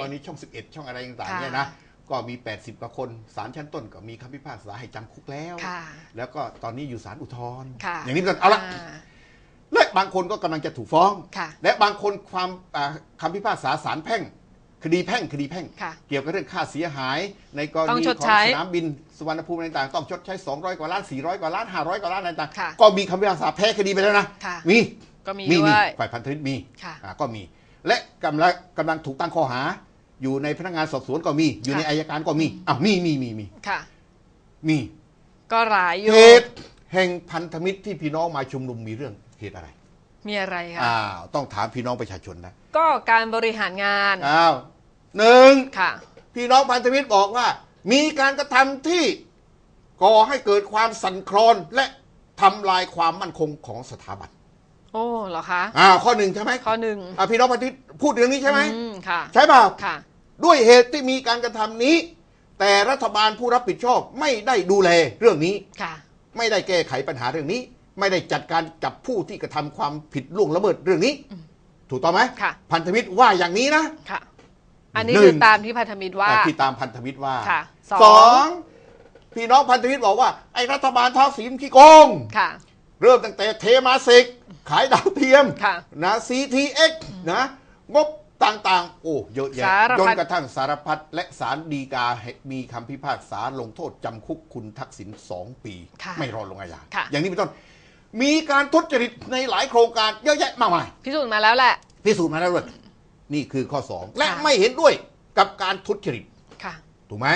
ตอนนี้ช่อง 11 ช่องอะไรต่างๆค่ะเนี่ยนะก็มี 80กว่าคนศาลชั้นต้นก็มีคำพิพากษาให้จำคุกแล้วค่ะแล้วก็ตอนนี้อยู่ศาลอุทธรณ์ค่ะอย่างนี้เป็นต้นเอาละาและบางคนก็กำลังจะถูกฟ้องค่ะและบางคนความอ่าคำพิพากษาศาลแพ่ง คดีแพ่งคดีแพ่งค่ะเกี่ยวกับเรื่องค่าเสียหายในกรต้องณีชดของใช้สนามบินสุวรรณภูมิอะไรต่างๆต้องชดใช้ 200 กว่าล้าน 400 กว่าล้าน 500 กว่าล้านอะไรต่างค่ะๆก็มีคำพิพากษาแพ้คดีไปแล้วนะค่ะมีก็มีมีด้มีวยฝ่ายพันธมิตรมีค่ะอ่าก็มี และกำลังกำลังถูกตั้งข้อหา อยู่ในพนักงานสอบสวนก็มี อยู่ในค่ะอายการก็มีอ้าวมีมีมีมีค่ะ มี ก็หลายอยู่เหตุแห่งพันธมิตรที่พี่น้องมาชุมนุมมีเรื่องเหตุอะไร มีอะไรคะอ้าวต้องถามพี่น้องประชาชนนะก็การบริหารงานอ้าวหนึ่งค่ะ พี่น้องพันธมิตรบอกว่า มีการกระทำที่ก่อให้เกิดความสั่นคลอนและทำลายความมั่นคงของสถาบันโอ้เหรอคะอ่าข้อหนึ่งใช่ไหมข้อหนึ่งอ่าพี่น้องพันธมิตรพูดเรื่องนี้ใช่ไหมอืมค่ะ ใช่เปล่าค่ะ ด้วยเหตุที่มีการกระทำนี้ แต่รัฐบาลผู้รับผิดชอบไม่ได้ดูแลเรื่องนี้ค่ะ ไม่ได้แก้ไขปัญหาเรื่องนี้ ไม่ได้จัดการจับผู้ที่กระทำความผิดล่วงละเมิดเรื่องนี้ ถูกต้องไหมค่ะ พันธมิตรว่าอย่างนี้นะค่ะ อันนี้หนึ่งคือตามที่พันธมิตรว่าอ่าที่ตามพันธมิตรว่าค่ะสองสองพี่น้องพันธมิตรบอกว่า ไอ้รัฐบาลทักษิณขี้โกงค่ะเริ่มตั้งแต่เทมาสิก ขายดาวเทียมค่ะนะ CTX นะ งบ ต่างๆ โอ้เยอะแยะสารพัด จนกระทั่งสารพัดและสารดีกามีคำพิพากษาลงโทษจำคุกคุณทักษิณสองปี ค่ะไม่รอลงอาญาค่ะ อย่างนี้เป็นต้น มีการทุจริตในหลายโครงการเยอะแยะมากมาย พิสูจน์มาแล้วแหละ พิสูจน์มาแล้วด้วยนี่คือข้อสองและค่ะ ไม่เห็นด้วยกับการทุจริต ค่ะ ถูกไหม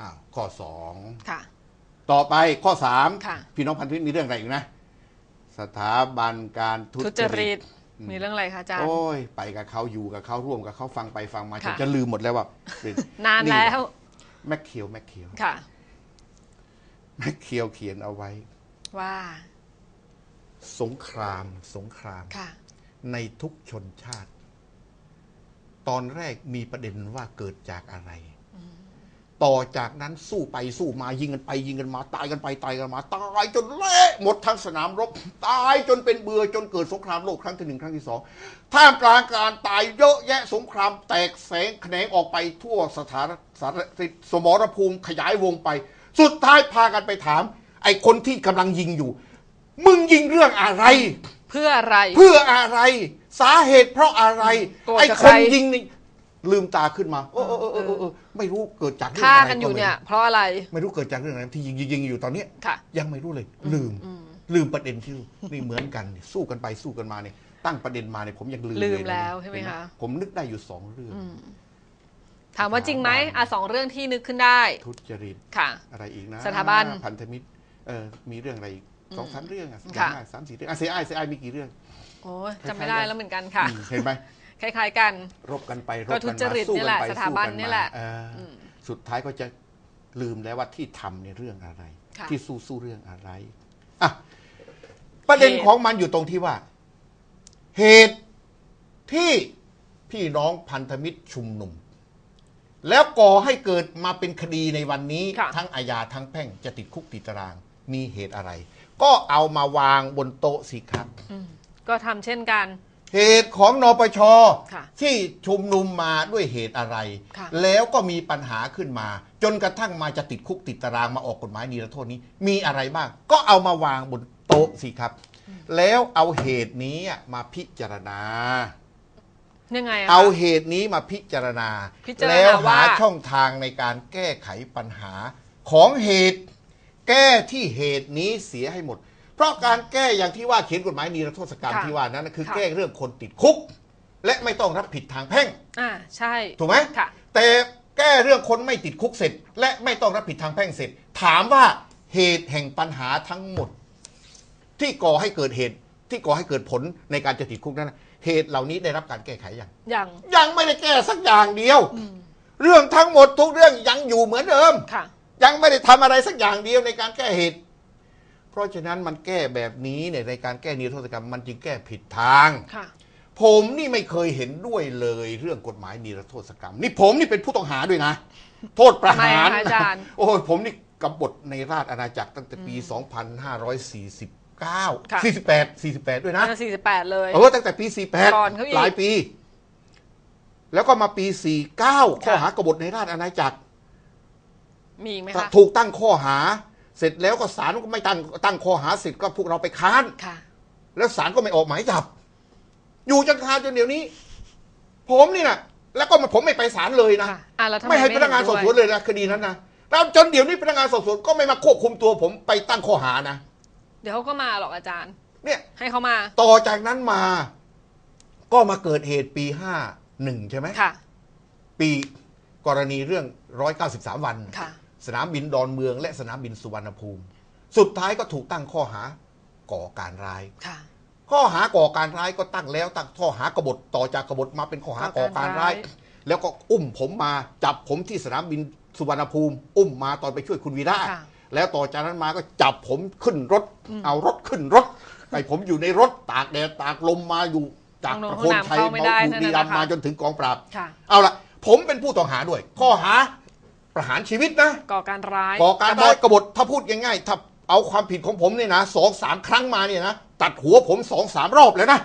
อ้าวข้อสองค่ะต่อไปข้อสามค่ะพี่น้องพันธมิตรมีเรื่องอะไรอีกนะ สถาบันการทุทุจริต มีเรื่องอะไรคะอาจารย์ โอ้ยไปกับเขาอยู่กับเขาร่วมกับเขาฟังไปฟังมาจนค่ะ จะลืมหมดแล้วว่าเป็นนานแล้ว แมคเคียวแมคเคียวค่ะ แมคเคียวเขียนเอาไว้ ว่าสงคราม สงคราม ค่ะ ในทุกชนชาติ ตอนแรกมีประเด็นว่าเกิดจากอะไร ต่อจากนั้นสู้ไปสู้มายิงกันไป ยิงกันมา ตายกันไปตายกันมา ตายจนเละหมดทั้งสนามรบ ตายจนเป็นเบื่อจนเกิดสงครามโลกครั้งที่หนึ่งครั้งที่สองท่ามกลางการตายเยอะแยะสงครามแตกแสงแขนงออกไปทั่วสถานสารสมรภูมิขยายวงไป สุดท้ายพากันไปถาม ไอ้คนที่กำลังยิงอยู่ มึงยิงเรื่องอะไร เพื่ออะไร เพื่ออะไร สาเหตุเพราะอะไรโกรธไอ้กับคใครนยิงนี่ ลืมตาขึ้นมาเออเออเออเออเออไม่รู้เกิดจากเรื่องฆ่าอะไรกันอยู่ไม่เนี่ยรู้เพราะอะไร ไม่รู้เกิดจากเรื่องอะไรที่ยิงยิงยิงอยู่ตอนเนี้ยค่ะ ยังไม่รู้เลย ลืม ลืมประเด็นที่นี่เหมือนกันเนี่ยสู้กันไปสู้กันมาเนี่ย ตั้งประเด็นมาเนี่ยผมยังลืมลืมเยนะแล้วใช่ไหมเนคะ ผมนึกได้อยู่สองเรื่องถามว่าจริงไหมอะสองเรื่องที่นึกขึ้นได้ ทุจริต ค่ะ อะไรอีกนะสถาบันพันธมิตรเออมีเรื่องอะไรอีกสองสามเรื่องอะค่ะสามสี่เรื่องอะเสียไอเสียไอมีกี่เรื่อง โอ้ยจำไม่ได้แล้วเหมือนกันค่ะ อืมเห็นไหม คล้าย ๆ กัน รบกันไปรบก็กันทุมาจริตสู้นี่กัแหละไปสถาบันสู้กันี่แหละมาเอออสุดท้ายก็จะลืมแล้วว่าที่ทำเนี่ยเรื่องอะไร ค่ะที่สู้สู้เรื่องอะไรอะประเด็นเหตุ ของมันอยู่ตรงที่ว่า เหตุที่พี่น้องพันธมิตรชุมนุม แล้วก่อให้เกิดมาเป็นคดีในวันนี้ ค่ะ ทั้งอาญาทั้งแพ่งจะติดคุกติดตาราง มีเหตุอะไร ก็เอามาวางบนโต๊ะสิครับ อืมก็ทำเช่นกัน เหตุของนปชค่ะที่ชุมนุมมาด้วยเหตุอะไร ค่ะ แล้วก็มีปัญหาขึ้นมา จนกระทั่งมาจะติดคุกติดตารางมาออกกฎหมายนิรโทษนี้ มีอะไรบ้างก็เอามาวางบนโต๊ะสิครับ แล้วเอาเหตุนี้มาพิจารณา ยังไงอะคะ เอาเหตุนี้มาพิจารณา พิจารณาแล้วหาว่า ช่องทางในการแก้ไขปัญหาของเหตุ แก้ที่เหตุนี้เสียให้หมด เพราะการแก้อย่างที่ว่าเขียนกฎหมายนิรโทษกรรมค่ะที่ว่านั้นนะคือค่ะ แก้เรื่องคนติดคุก และไม่ต้องรับผิดทางแพ่ง อ่าใช่ถูกไหม ค่ะ แต่แก้เรื่องคนไม่ติดคุกเสร็จ และไม่ต้องรับผิดทางแพ่งเสร็จ ถามว่าเหตุแห่งปัญหาทั้งหมด ที่ก่อให้เกิดเหตุ ที่ก่อให้เกิดผลในการจะติดคุกนั้นนะเหตุเหล่านี้ได้รับการแก้ไขอย่างอย่างยังไม่ได้แก้สักอย่างเดียวเรื่องทั้งหมดทุกเรื่องยังอยู่เหมือนเดิม ค่ะ ยังไม่ได้ทำอะไรสักอย่างเดียวในการแก้เหตุ เพราะฉะนั้นมันแก้แบบนี้เนี่ยในการแก้นิรโทษกรรมมันจึงแก้ผิดทาง ค่ะ ผมนี่ไม่เคยเห็นด้วยเลยเรื่องกฎหมายนิรโทษกรรม นี่ผมนี่เป็นผู้ต้องหาด้วยนะ โทษประหารทำไมอะคะอาจารย์ โอ้ยผมนี่กบฏในราชอาณาจักรตั้งแต่ปี 2549 ค่ะ 48 48 ด้วยนะสี่สิบแปดเลย เออตั้งแต่ปี ก่อนเขาอี48 กหลายปี แล้วก็มาปี 49 ข้อค่ะหากบฏในราชอาณาจักร มีอีกไหมคะ ถูกตั้งข้อหา เสร็จแล้วก็ศาลก็ไม่ตั้งตั้งข้อหาเสร็จก็พวกเราไปค้านค่ะ แล้วศาลก็ไม่ออกหมายจับ อยู่จนคาจนเดี๋ยวนี้ ผมนี่นะแล้วก็มาผมไม่ไปศาลเลยนะค่ะอะแล้วทำไมไม่ให้พนักงานสอบสวนเลยเลยนะคดีนั้นนะแล้วจนเดี๋ยวนี้พนักงานสอบสวนก็ไม่มาควบคุมตัวผมไปตั้งข้อหานะเดี๋ยวเขาก็มาหรอกอาจารย์ เนี่ย ให้เขามาต่อจากนั้นมา ก็มาเกิดเหตุปีห้าหนึ่งใช่ไหมค่ะ ปีกรณีเรื่อง193วัน ค่ะ สนามบินดอนเมือง และสนามบินสุวรรณภูมิ สุดท้ายก็ถูกตั้งข้อหาก่อการร้ายค่ะข้อหาก่อการร้ายก็ตั้งแล้วตั้งข้อหากบฏต่อจากกบฏมาเป็นข้อหาก่อการร้าย แล้วก็อุ้มผมมาจับผมที่สนามบินสุวรรณภูมิ อุ้มมาตอนไปช่วยคุณวีระค่ะแล้วต่อจากนั้นมาก็จับผมขึ้นรถ เอารถขึ้นรถไอ้ผมอยู่ในรถตากแดดตากลมมาอยู่จากห้องนอนประโคนชัยห้องน้ำเข้าไม่ได้บุรีรัมย์นั่นน่ะนะคะมาจนถึงกองปราบค่ะเอาละผมเป็นผู้ต้องหาด้วย ข้อหา ประหารชีวิตนะก่อการร้ายก่อการบร้ายฏกบฏถ้าพูดง่ายๆถ้าเอาความผิดของผมเนี่ยนะสองสามครั้งมาเนี่ยนะตัดหัวผมสองสามรอบแล้วนะ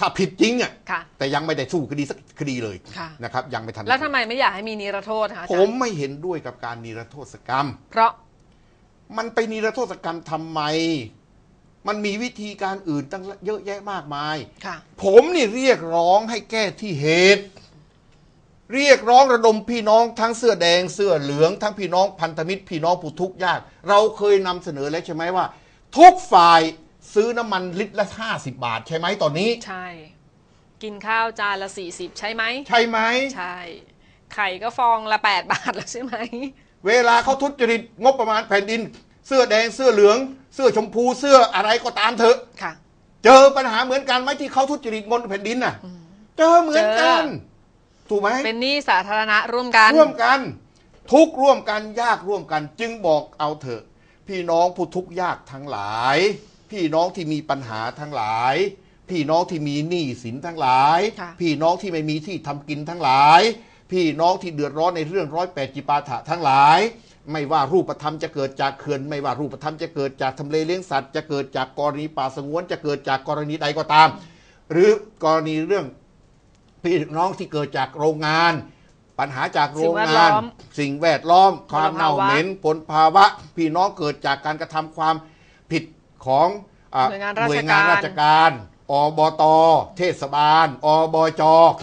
ถ้าผิดจริงอะค่ะแต่ยังไม่ได้สู้คดีสักคดีเลยค่ะนะครับยังไม่ทันแล้วทำไมไม่อยากให้มีนิรโทษคะอาผจารมย์ไม่เห็นด้วยกับการนิรโทษกรรม เพราะมันไปนิรโทษกรรมทำไม มันมีวิธีการอื่นตั้งเยอะแยะมากมายค่ะผมนี่เรียกร้องให้แก้ที่เหตุ เรียกร้องระดมพี่น้องทั้งเสื้อแดงเสื้อเหลือง ทั้งพี่น้องพันธมิตร พี่น้องผู้ทุกข์ยาก เราเคยนำเสนอแล้วใช่ไหมว่า ทุกฝ่ายซื้อน้ำมันลิตรละห้าสิบาท ใช่ไหมตอนนี้ ใช่ กินข้าวจานละสี่สิบใช่ไหมใช่ไหมใช่ ไข่ก็ฟองละแปดบาทแล้วใช่ไหมเวลาเขาทุจริตงบประมาณแผ่นดิน เสื้อแดงเสื้อเหลือง เสื้อชมพูเสื้ออะไรก็ตามเถอะค่ะ เจอปัญหาเหมือนกันไหมที่เขาทุจริตเงินแผ่นดินน่ะ เจอเหมือนกัน ถูกไหมเป็นหนี้สาธารณะร่วมกันร่วมกัน ทุกข์ร่วมกันยากร่วมกัน จึงบอกเอาเถอะ พี่น้องผู้ทุกข์ยากทั้งหลาย พี่น้องที่มีปัญหาทั้งหลาย พี่น้องที่มีหนี้สินทั้งหลายค่ะพี่น้องที่ไม่มีที่ทำกินทั้งหลาย พี่น้องที่เดือดร้อนในเรื่องร้อยแปดจิปาถะทั้งหลายไม่ว่ารูปธรรมจะเกิดจากเขื่อนไม่ว่ารูปธรรมจะเกิดจากทำเลเลี้ยงสัตว์ จะเกิดจากกรณีป่าสงวนจะเกิดจากกรณีใดก็ตาม หรือกรณีเรื่อง พี่น้องที่เกิดจากโรงงาน ปัญหาจากโรงงาน สิ่งแวดล้อม ความเน่าเหม็นผลภาวะ พี่น้องเกิดจากการกระทำความผิดของอะหน่วยงานราหน่ชวยงานการราชการอบต เทศบาล อบจ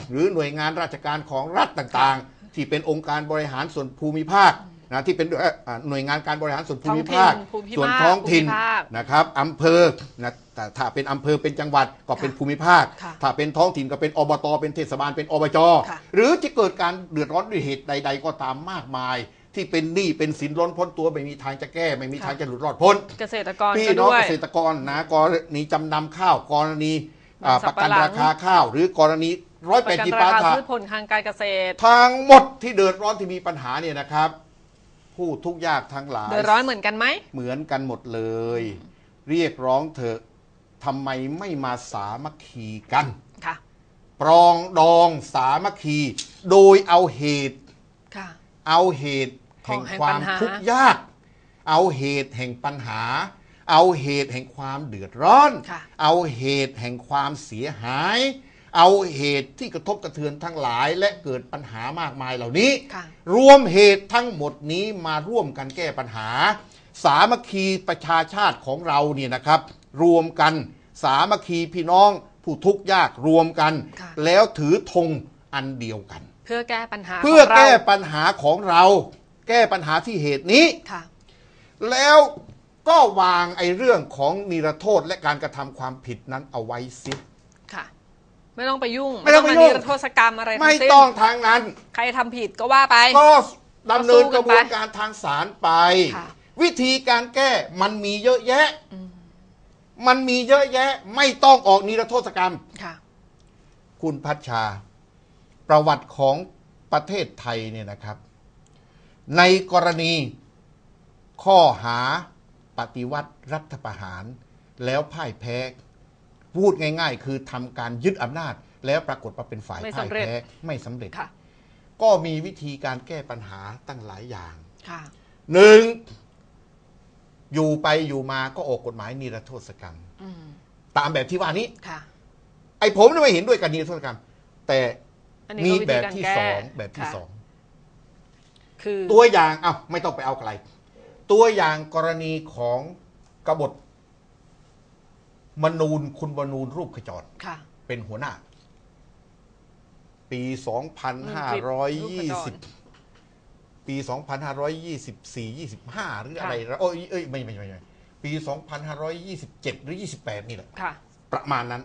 หรือหน่วยงานราชการของรัฐต่างๆ ที่เป็นองค์การบริหารส่วนภูมิภาค นะที่เป็นเอ่ออะหน่วยงานการบริหารส่วนภูมิภาคท้องถิ่นภูมิภาคส่วนท้องถิ่นภูมิภาคนะครับอำเภอนะแต่ถ้าเป็นอำเภอเป็นจังหวัดก็เป็นค่ะภูมิภาคค่ะถ้าเป็นท้องถิ่นก็เป็นอบต เป็นเทศบาลเป็นอบจค่ะหรือจะเกิดการเดือดร้อนด้วยเหตุใด ๆ ก็ตามมากมาย ที่เป็นหนี้เป็นสินล้นพ้นตัวไม่มีทางจะแก้ ไม่มีทางจะหลุดรอดพ้น เกษตรกรพี่ก็น้องด้วยเกษตรกรนะกรณีจำนำข้าวกรณีอ่ามันสัประบปะกันหลังราคาข้าว หรือกรณีร้อยปแประดกันจีราปาคาถะพืชผลทางการเกษตร ทั้งหมดที่เดือดร้อนที่มีปัญหาเนี่ยนะครับ ผู้ทุกข์ยากทั้งหลาย เดือดร้อนเหมือนกันไหม เหมือนกันหมดเลย เรียกร้องเถอะทำไมไม่มาสามัคคีกันค่ะปรองดองสามัคคี โดยเอาเหตุ ค่ะ เอาเหตุแห่งของแห่งควาปัมญหาทุกข์ยาก เอาเหตุแห่งปัญหา เอาเหตุแห่งความเดือดร้อน ค่ะ เอาเหตุแห่งความเสียหาย เอาเหตุที่กระทบกระเทือนทั้งหลาย และเกิดปัญหามากมายเหล่านี้ค่ะรวมเหตุทั้งหมดนี้มาร่วมกันแก้ปัญหา สามัคคีประชาชาติของเราเนี่ยนะครับ รวมกันสามัคคีพี่น้องผู้ทุกข์ยากรวมกันค่ะแล้วถือธงอันเดียวกัน เพื่อแก้ปัญหาเพื่อของราแก้ปัญหาของเรา แก้ปัญหาที่เหตุนี้ค่ะแล้วก็วางไอ้เรื่องของนิรโทษและการกระทำความผิดนั้นเอาไว้ซิค่ะ ไม่ต้องไปยุ่งไม่ต้องไปยุ่งนิรโทษกรรมอะไรทั้ไม่งสิ้นต้องทางนั้น ใครทำผิดก็ว่าไป ก็ดำเนินก็สู้กกัระนบไปวนการทางศาลไป ค่ะ วิธีการแก้มันมีเยอะแยะ มันมีเยอะแยะ ไม่ต้องออกนิรโทษกรรม ค่ะ คุณพัชชา ประวัติของประเทศไทยเนี่ยนะครับ ในกรณีข้อหาปฏิวัติรัฐประหาร แล้วพ่ายแพ้ พูดง่าย ๆ คือทำการยึดอำนาจ แล้วปรากฏว่าเป็นฝ่ายไม่พ่ายสำเร็จแพ้ไม่สำเร็จค่ะก็มีวิธีการแก้ปัญหาตั้งหลายอย่างค่ะหนึ่งอยู่ไปอยู่มาก็ออกกฎหมายนิรโทษกรรมอืมตามแบบที่ว่านี้ค่ะไอ้ผมเนี่ยไม่เห็นด้วยกับนิรโทษกรรม แต่อันนี้มีก็วิแบธีบการที่แก้สองแบบที่ค่ะสองคือตัวอย่างอ้าวไม่ต้องไปเอาไกล ตัวอย่างกรณีของกบฏ มนูนคุณมนูนรูปขจรค่ะ เป็นหัวหน้า ปี 2520 ปี 2524 25 หรืออะไรแล้วโอ้ยเอ้ยไม่ไม่ไม่ไม่ปี 2527 หรือ 28 นี่แหละ ค่ะ ประมาณนั้น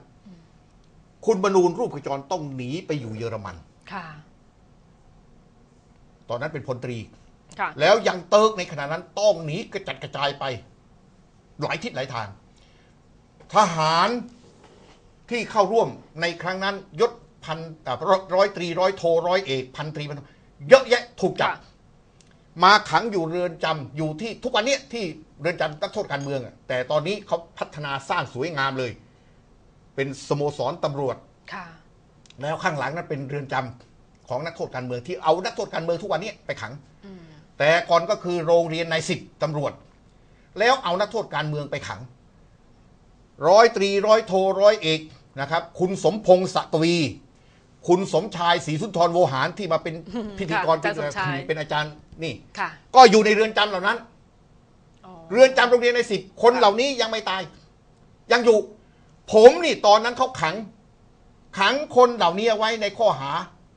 คุณบรรนูนรูปขจรต้องหนีไปอยู่เยอรมัน ค่ะ ตอนนั้นเป็นพลตรี ค่ะ แล้วยังเติร์กในขณะนั้นต้องหนีกระจัดกระจายไป หลายทิศหลายทาง ทหารที่เข้าร่วมในครั้งนั้นยศพันอ่าร้อยร้อยตรีร้อยโทร้อยเอกพันตรีพันโทเยอะแยะถูกจับค่ะมาขังอยู่เรือนจำอยู่ที่ทุกวันเนี้ยที่เรือนจำนักโทษการเมืองอะแต่ตอนนี้เขาพัฒนาสร้างสวยงามเลย เป็นสโมสรตำรวจค่ะ แล้วข้างหลังนั้นเป็นเรือนจำของนักโทษการเมืองที่เอานักโทษการเมืองทุกวันนี้ไปขังอืมแต่ก่อนก็คือโรงเรียนนายสิบตำรวจ แล้วเอานักโทษการเมืองไปขัง ร้อยตรีร้อยโทร้อยเอกนะครับ คุณสมพงษ์สตวี คุณสมชายศรีสุนทรโวหารที่มาเป็นพิธีกรค่ะอาจารย์สมชาย เป็นอาจารย์นี่ ค่ะก็อยู่ในเรือนจำเหล่านั้น อ๋อเรือนจำโรงเรียนในสิบคนเหล่านี้ยังไม่ตาย ยังอยู่ ผมนี่ตอนนั้นเขาขัง ขังคนเหล่านี้เอาไว้ในข้อหา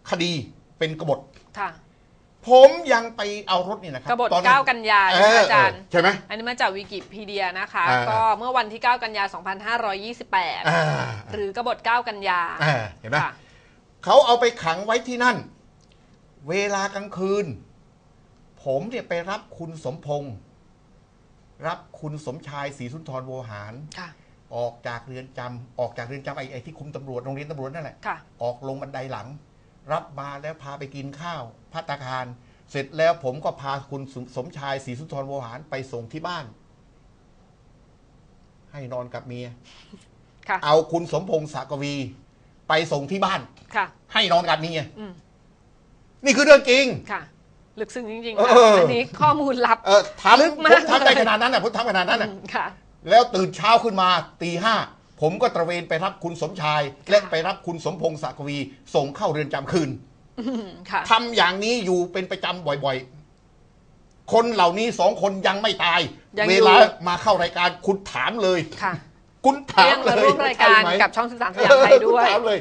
คดีเป็นกบฏ ค่ะ ผมยังไปเอารถนี่นะครักบฏตอนนั้นเก้ากันยาเอใช่ไหมออาจารย์ เออใช่ไหมอันนี้มาจากวิกิพีเดียนะคะ อ่า ก็เมื่อวันที่ 9 กันยา 2528 อ่าหรือกบฏ 9 กันยาอ่าเห็นไหม ค่ะ เขาเอาไปขังไว้ที่นั่น เวลากลางคืน ผมเนี่ยไปรับคุณสมพงษ์รับคุณสมชายศรีสุนทรโวหาร ค่ะ ออกจากเรือนจำออกจากเรือนจำไอ้ไอ้ที่คุมตำรวจโรงเรียนตำรวจนั่นแหละ ค่ะ ออกลงบันไดหลัง รับมาแล้วพาไปกินข้าวพัตตาคาร เสร็จแล้วผมก็พาคุณสมสมชายศรีสุนทรโวหารไปส่งที่บ้าน ให้นอนกับเมียค่ะเอาคุณสมพงษ์สากวี ไปส่งที่บ้านค่ะ ให้นอนกับเมียอืมนี่คือเรื่องจริงค่ะลึกซึ้งจริงๆเอค่ะออัอันนี้ข้อมูลลับเออทำลึกมากผมทำได้เลยขนาดนั้นน่ะผมทำขนาดนั้นน่ะอืมค่ะแล้วตื่นเช้าขึ้นมาตีห้า ผมก็ตระเวนไปรับคุณสมชาย และค่ะไปรับคุณสมพงษ์สากวี ส่งเข้าเรือนจำคืนอืมค่ะทำอย่างนี้อยู่เป็นประจำบ่อยๆ คนเหล่านี้สองคนยังไม่ตาย ยังอยู่ เวลามาเข้ารายการคุณถามเลย ค่ะคุณถามยังเลมายร่วมรายการใช่ไหมกับช่อง13สยามไทยด้วย คุณถามเลย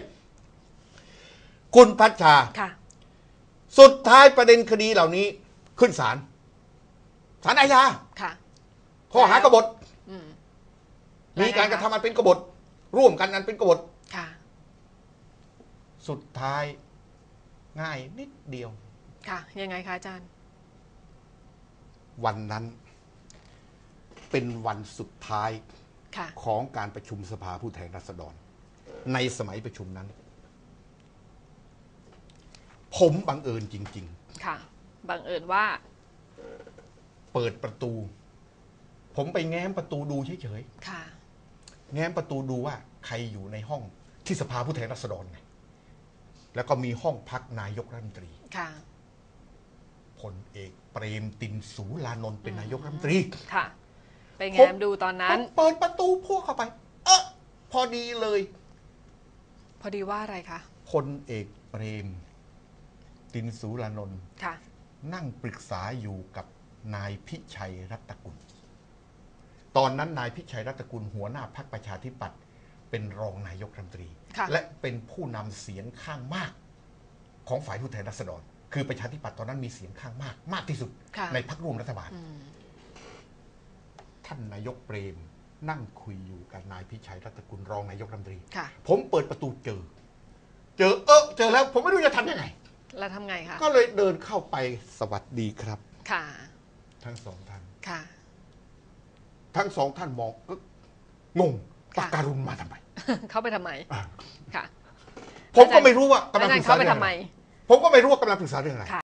คุณพัชชา ค่ะ สุดท้ายประเด็นคดีเหล่านี้ขึ้นศาลศาลอาญาค่ะ ข้อหากบฏ อืมมีการกระทำอันเป็นกบฏ ร่วมกันอันเป็นกบฏค่ะ สุดท้ายง่ายนิดเดียว ค่ะ ยังไงคะอาจารย์ วันนั้น เป็นวันสุดท้ายค่ะ ของการประชุมสภาผู้แทนราษฎร ในสมัยประชุมนั้น ผมบังเอิญจริง ค่ะ บังเอิญว่า ๆ เปิดประตู ผมไปแง้มประตูดูเฉยค่ะๆ แง้มประตูดูว่าใครอยู่ในห้องที่สภาผู้แทนราษฎรไงแล้วก็มีห้องพักนายกรัฐมนตรีค่ะ พลเอกเปรมตินสูลานนท์เป็นนายกรัฐมนตรีค่ะ ไปแงผมมดูตอนผนั้นมเปิดประตูพวกเข้าไป เออพอดีเลย พอดีว่าอะไรคะพลเอกเปรม ตินสูรานนท์ค่ะ นั่งปรึกษาอยู่กับนายพิชัยรัตกุล ตอนนั้นนายพิชัยรัตกุลหัวหน้าพรรคประชาธิปัตย์เป็นรองนายกรัฐมนตรี ค่ะ และเป็นผู้นำเสียงข้างมากของฝ่ายผู้แทนราษฎร คือประชาธิปัตย์ตอนนั้นมีเสียงข้างมาก มากที่สุดค่ะ ในพรรคร่วมรัฐบาล อืมท่านนายกเปรมนั่งคุยอยู่กับนายพิชัยรัตกุลรองนายกรัฐมนตรี ค่ะ ผมเปิดประตูเจอ เจอเออเจอแล้ว ผมไม่รู้จะทำยังไง แล้วทำไงคะก็เลยเดินเข้าไปสวัสดีครับ ค่ะ ทั้งสองท่าน ค่ะ ทั้งสองท่านมองก็งงค่ะปากการุณมาทำไม เข้าไปทำไมอะค่ะ ผมก็ไม่รู้ว่ากำลัอางจารปรึย์กษาเข้าไปเรื่องทำอะไมไรผมก็ไม่รู้ว่ากำลังปรึกษาเรื่องอะไรค่ะ